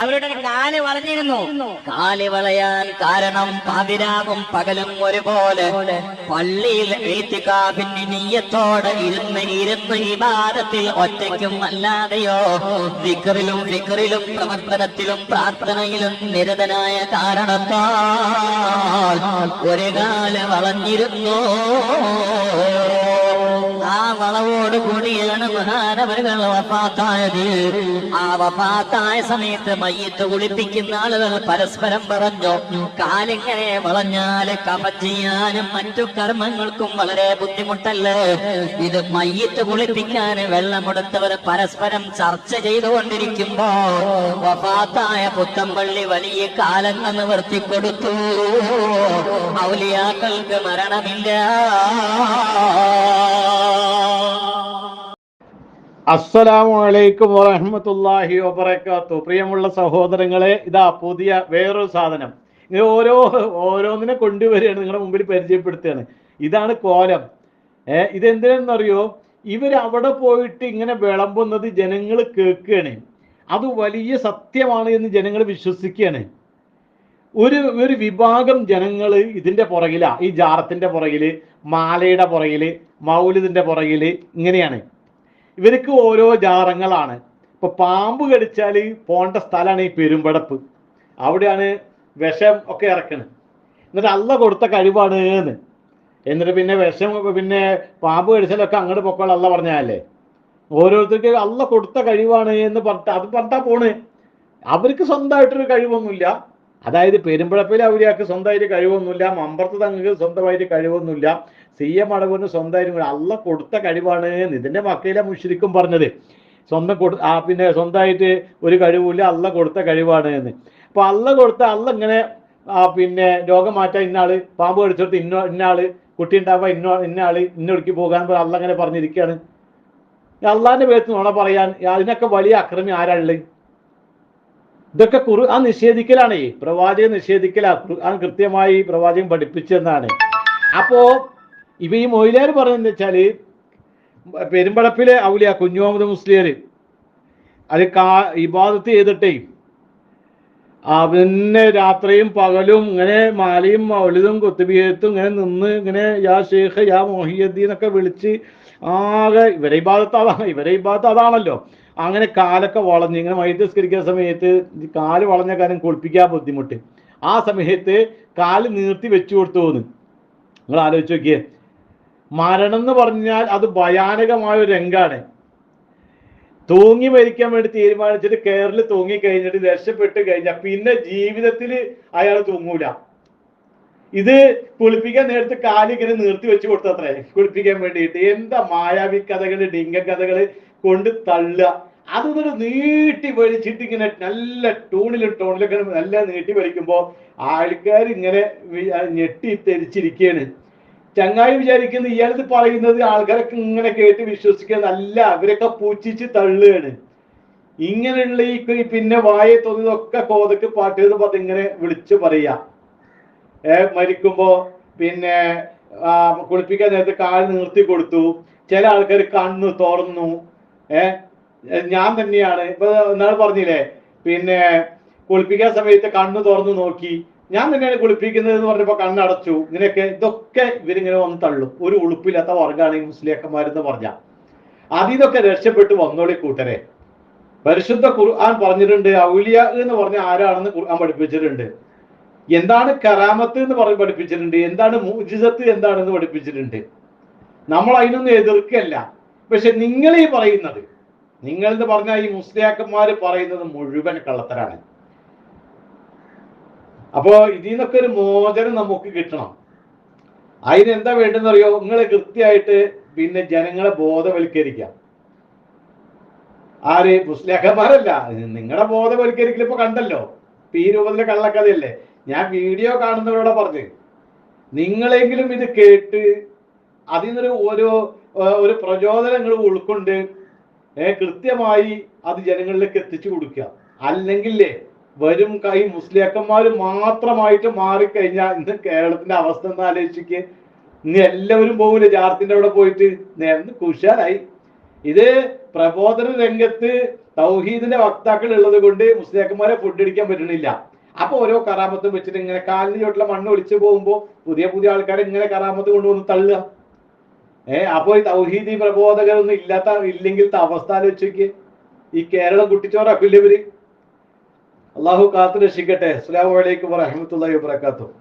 അവരുടെ കാൽ വളഞ്ഞിരുന്നു. കാൽ വളയാൻ കാരണം പതിരാവും പകലും ഒരുപോലെ. പള്ളിയിൽ ഏത്തിക്കാവിന് നീയത്തോടെ ഇരുന്ന് ഇരുന്ന് ഇബാദത്തിൽ ഒറ്റയ്ക്കും അല്ലാതെയോ വിക്റിലും വിക്റിലും പ്രവർത്തനത്തിലും പ്രാർത്ഥനയിലും നിരതനായ കാരണത്താൽ ഒരു കാൽ വളഞ്ഞിരുന്നു. ആ വളവോട് കൂടിയാണ് മഹാനവരുകൾ വപ്പാത്തായത് ആ വഫാത്തായ സമയത്ത് മയ്യത്ത് കുളിപ്പിക്കുന്ന ആളുകൾ പരസ്പരം പറഞ്ഞു കാലിങ്ങനെ വളഞ്ഞാൽ കഫം ചെയ്യാനും മറ്റു കർമ്മങ്ങൾക്കും വളരെ ബുദ്ധിമുട്ടല്ലേ? ഇത് മയ്യത്ത് കുളിപ്പിക്കാൻ വെള്ളമെടുത്തവർ പരസ്പരം ചർച്ച ചെയ്തുകൊണ്ടിരിക്കുമ്പോ വഫാത്തായ പുത്തമ്പള്ളി വലിയ കാലങ്ങൾ നിവർത്തി കൊടുത്തു ഔലിയാക്കൾക്ക് മരണമില്ല. അസ്സലാമു അലൈക്കും വറഹ്മത്തുള്ളാഹി വബറകാത്തു. പ്രിയമുള്ള സഹോദരങ്ങളെ ഇതാ പുതിയ വേറൊരു സാധനം. ഇങ്ങനെ ഓരോ ഓരോന്നിനെ കൊണ്ടുവരികയാണ് നിങ്ങളുടെ മുമ്പിൽ പരിചയപ്പെടുത്തുകയാണ്. ഇതാണ് കോലം. ഏർ ഇതെന്തിനെന്നറിയോ ഇവർ അവിടെ പോയിട്ട് ഇങ്ങനെ വിളമ്പുന്നത് ജനങ്ങൾ കേൾക്കുകയാണ്. അത് വലിയ സത്യമാണ് എന്ന് ജനങ്ങൾ വിശ്വസിക്കുകയാണ്. ഒരു ഒരു വിഭാഗം ജനങ്ങൾ ഇതിന്റെ പുറകിലാ. ഈ ജാറത്തിന്റെ പുറകിൽ മാലയുടെ പുറകിൽ മൗലിദിന്റെ പുറകിൽ ഇങ്ങനെയാണ്. ഇവർക്ക് ഓരോ ജാറങ്ങളാണ്. ഇപ്പൊ പാമ്പ് കടിച്ചാൽ പോണ്ട സ്ഥലമാണ് ഈ പെരുമ്പടപ്പ് അവിടെയാണ് വിഷം ഒക്കെ ഇറക്കുന്നത് എന്നിട്ട് അല്ല കൊടുത്ത കഴിവാണ് എന്ന്. എന്നിട്ട് പിന്നെ വിഷം പിന്നെ പാമ്പ് കടിച്ചാലൊക്കെ അങ്ങോട്ട് പൊക്കോൾ അല്ല പറഞ്ഞാലേ ഓരോരുത്തർക്ക് അല്ല കൊടുത്ത കഴിവാണ് എന്ന് പറഞ്ഞിട്ട് അത് പറഞ്ഞാൽ പോണ്. അവർക്ക് സ്വന്തമായിട്ടൊരു കഴിവൊന്നുമില്ല. അതായത് പെരുമ്പഴപ്പിൽ അവർക്ക് സ്വന്തമായിട്ട് കഴിവൊന്നുമില്ല. മമ്പറത്ത് തങ്ങൾക്ക് സ്വന്തമായിട്ട് കഴിവൊന്നുമില്ല. സി എം അടവിന് സ്വന്തമായിട്ട് അല്ല കൊടുത്ത കഴിവാണ് ഇതിന്റെ മക്കയിലെ മുഷരിക്കും പറഞ്ഞത്. സ്വന്തം കൊടു ആ പിന്നെ സ്വന്തമായിട്ട് ഒരു കഴിവില്ല അല്ല കൊടുത്ത കഴിവാണ് എന്ന്. അപ്പൊ അല്ല കൊടുത്ത അല്ല ഇങ്ങനെ ആ പിന്നെ രോഗം മാറ്റാൻ ഇന്നാൾ പാമ്പ് കടിച്ചെടുത്ത് ഇന്ന ഇന്നാൾ കുട്ടി ഉണ്ടാവുക ഇന്ന ഇന്നാൾ ഇന്നൊടുക്കി പോകാൻ അല്ല അങ്ങനെ പറഞ്ഞിരിക്കുകയാണ് അള്ളാന്റെ പേരത്ത് നോണ പറയാൻ അതിനൊക്കെ വലിയ അക്രമി ആരാൾ ഇതൊക്കെ കുറു ആ നിഷേധിക്കലാണേ. പ്രവാചകൻ നിഷേധിക്കലാ. കൃത്യമായി പ്രവാചകൻ പഠിപ്പിച്ചെന്നാണ്. അപ്പോ ഇവ ഈ മൊയിലാർ പറഞ്ഞെന്ന് വെച്ചാൽ പെരുമ്പടപ്പിലെ ഔലിയ കുഞ്ഞുമുഹമ്മദ് മുസ്ലിയർ അത് കാ ഇബാദത്ത് ചെയ്തിട്ടേ പിന്നെ രാത്രിയും പകലും ഇങ്ങനെ മാലയും മൗലിതും കൊത്തുബിയത്തും ഇങ്ങനെ നിന്ന് ഇങ്ങനെ യാ ഷേഖ് യാ മൊഹിയദ്ദീൻ എന്നൊക്കെ വിളിച്ച് ആകെ ഇവരെ ഇബാദത്ത് അതാണ് ഇവരെ ഇബാദത്ത് അതാണല്ലോ. അങ്ങനെ കാലൊക്കെ വളഞ്ഞ് ഇങ്ങനെ വൈദ്യസ്കരിക്കുന്ന സമയത്ത് കാൽ വളഞ്ഞ കാര്യം കുളിപ്പിക്കാൻ ബുദ്ധിമുട്ട്. ആ സമയത്ത് കാൽ നീർത്തി വെച്ചു കൊടുത്തു പോന്ന് നിങ്ങൾ ആലോചിച്ച് നോക്കിയേ. മരണം എന്ന് പറഞ്ഞാൽ അത് ഭയാനകമായ ഒരു രംഗാണ്. തൂങ്ങി മരിക്കാൻ വേണ്ടി തീരുമാനിച്ചിട്ട് കേരളിൽ തൂങ്ങി കഴിഞ്ഞിട്ട് രക്ഷപ്പെട്ട് കഴിഞ്ഞാൽ പിന്നെ ജീവിതത്തിൽ അയാൾ തൂങ്ങൂല. ഇത് കുളിപ്പിക്കാൻ നേരത്തെ കാലി ഇങ്ങനെ നിർത്തി വെച്ച് കൊടുത്തത്രേ. കുളിപ്പിക്കാൻ വേണ്ടിയിട്ട് എന്താ മായാവി കഥകൾ ഡിങ്ക കഥകൾ കൊണ്ട് തള്ളുക. അതൊന്നൊരു നീട്ടി വലിച്ചിട്ട് ഇങ്ങനെ നല്ല ടൂണിലും ടോണിലൊക്കെ നല്ല നീട്ടി വലിക്കുമ്പോൾ ആൾക്കാർ ഇങ്ങനെ ഞെട്ടി തെരിച്ചിരിക്കുകയാണ് ചങ്ങായി വിചാരിക്കുന്നത് ഇയാളിത് പറയുന്നത് ആൾക്കാരൊക്കെ ഇങ്ങനെ കേട്ട് വിശ്വസിക്കുക നല്ല അവരൊക്കെ പൂച്ചിച്ച് തള്ളുകയാണ്. ഇങ്ങനെയുള്ള ഈ പിന്നെ വായ തൊന്നതൊക്കെ കോതക്ക് പാട്ട് എന്ന് പറഞ്ഞ് ഇങ്ങനെ വിളിച്ചു പറയാ. ഏ മരിക്കുമ്പോ പിന്നെ ആ, കുളിപ്പിക്കാൻ നേരത്തെ കാൽ നിർത്തി കൊടുത്തു. ചില ആൾക്കാർ കണ്ണു തുറന്നു. ഏ, ഞാൻ തന്നെയാണ്. ഇപ്പൊ എന്നാൾ പറഞ്ഞില്ലേ പിന്നെ കുളിപ്പിക്കാൻ സമയത്ത് കണ്ണു തുറന്നു നോക്കി. ഞാൻ നിന്നെയാണ് കുളിപ്പിക്കുന്നത് എന്ന് പറഞ്ഞപ്പോ കണ്ണടച്ചു. ഇങ്ങനെയൊക്കെ ഇതൊക്കെ ഇവരിങ്ങനെ വന്ന് തള്ളും. ഒരു ഉളുപ്പില്ലാത്ത വർഗമാണ് ഈ മുസ്ലിയക്കന്മാരെന്ന് പറഞ്ഞ. അതിതൊക്കെ രക്ഷപ്പെട്ട് വന്നോളി കൂട്ടരെ. പരിശുദ്ധ ഖുർആൻ പറഞ്ഞിട്ടുണ്ട് ഔലിയ എന്ന് പറഞ്ഞ ആരാണെന്ന് ഖുർആൻ പഠിപ്പിച്ചിട്ടുണ്ട്. എന്താണ് കറാമത്ത് എന്ന് പറഞ്ഞ് പഠിപ്പിച്ചിട്ടുണ്ട്? എന്താണ് മുജിസത്ത് എന്താണെന്ന് പഠിപ്പിച്ചിട്ടുണ്ട്? നമ്മൾ അതിനൊന്നും എതിർക്കല്ല. പക്ഷെ നിങ്ങൾ ഈ പറയുന്നത് നിങ്ങൾ എന്ന് പറഞ്ഞാൽ ഈ മുസ്ലിയാക്കന്മാര് പറയുന്നത് മുഴുവൻ കള്ളത്തരാണ്. അപ്പോ ഇതിൽ നിന്നൊക്കെ ഒരു മോചനം നമുക്ക് കിട്ടണം. അതിന് എന്താ വേണ്ടെന്നറിയോ നിങ്ങൾ കൃത്യമായിട്ട് പിന്നെ ജനങ്ങളെ ബോധവൽക്കരിക്കാം. ആര്? മുസ്ലിയാക്കന്മാരല്ല. നിങ്ങളുടെ ബോധവൽക്കരിക്കൽ ഇപ്പൊ കണ്ടല്ലോ ഈ രൂപത്തിലെ കള്ളക്കഥയല്ലേ? ഞാൻ വീഡിയോ കാണുന്നവരോടെ പറഞ്ഞു. നിങ്ങളെങ്കിലും ഇത് കേട്ട് അതിൽ നിന്നൊരു ഓരോ ഒരു ഒരു പ്രചോദനങ്ങൾ ഉൾക്കൊണ്ട് കൃത്യമായി അത് ജനങ്ങളിലേക്ക് എത്തിച്ചു കൊടുക്കുക. അല്ലെങ്കിലേ വരും കൈ മുസ്ലിയാക്കന്മാർ മാത്രമായിട്ട് മാറിക്കഴിഞ്ഞാൽ ഇന്ന് കേരളത്തിന്റെ അവസ്ഥ എന്ന് ആലോചിക്ക് ഇന്ന് എല്ലാവരും പോകില്ല ജാർത്തിന്റെ അവിടെ പോയിട്ട്? നേർന്ന് കുഷാരായി ഇത് പ്രബോധന രംഗത്ത് തൗഹീദിന്റെ വക്താക്കൾ ഉള്ളത് കൊണ്ട് മുസ്ലിയാക്കന്മാരെ ഫുഡ് അടിക്കാൻ പറ്റണില്ല. അപ്പൊ ഓരോ കറാമത്തും വെച്ചിട്ട് ഇങ്ങനെ കാലിന് ചോട്ടിലെ മണ്ണ് ഒളിച്ചു പോകുമ്പോ പുതിയ പുതിയ ആൾക്കാരെ ഇങ്ങനെ കറാമത്ത് കൊണ്ടുവന്ന് തള്ളുക. ഏ അപ്പൊ ഈ തൗഹീദി പ്രബോധകരൊന്നും ഇല്ലാത്ത ഇല്ലെങ്കിൽ അവസ്ഥ ആലോചിച്ച് ഈ കേരളം കുട്ടിച്ചോറാക്കില്ല ഇവർ? അള്ളാഹു കാത്തു രക്ഷിക്കട്ടെ അസ്സലാമു അലൈക്കും വറഹ്മത്തുള്ളാഹി വബറകാതുഹു.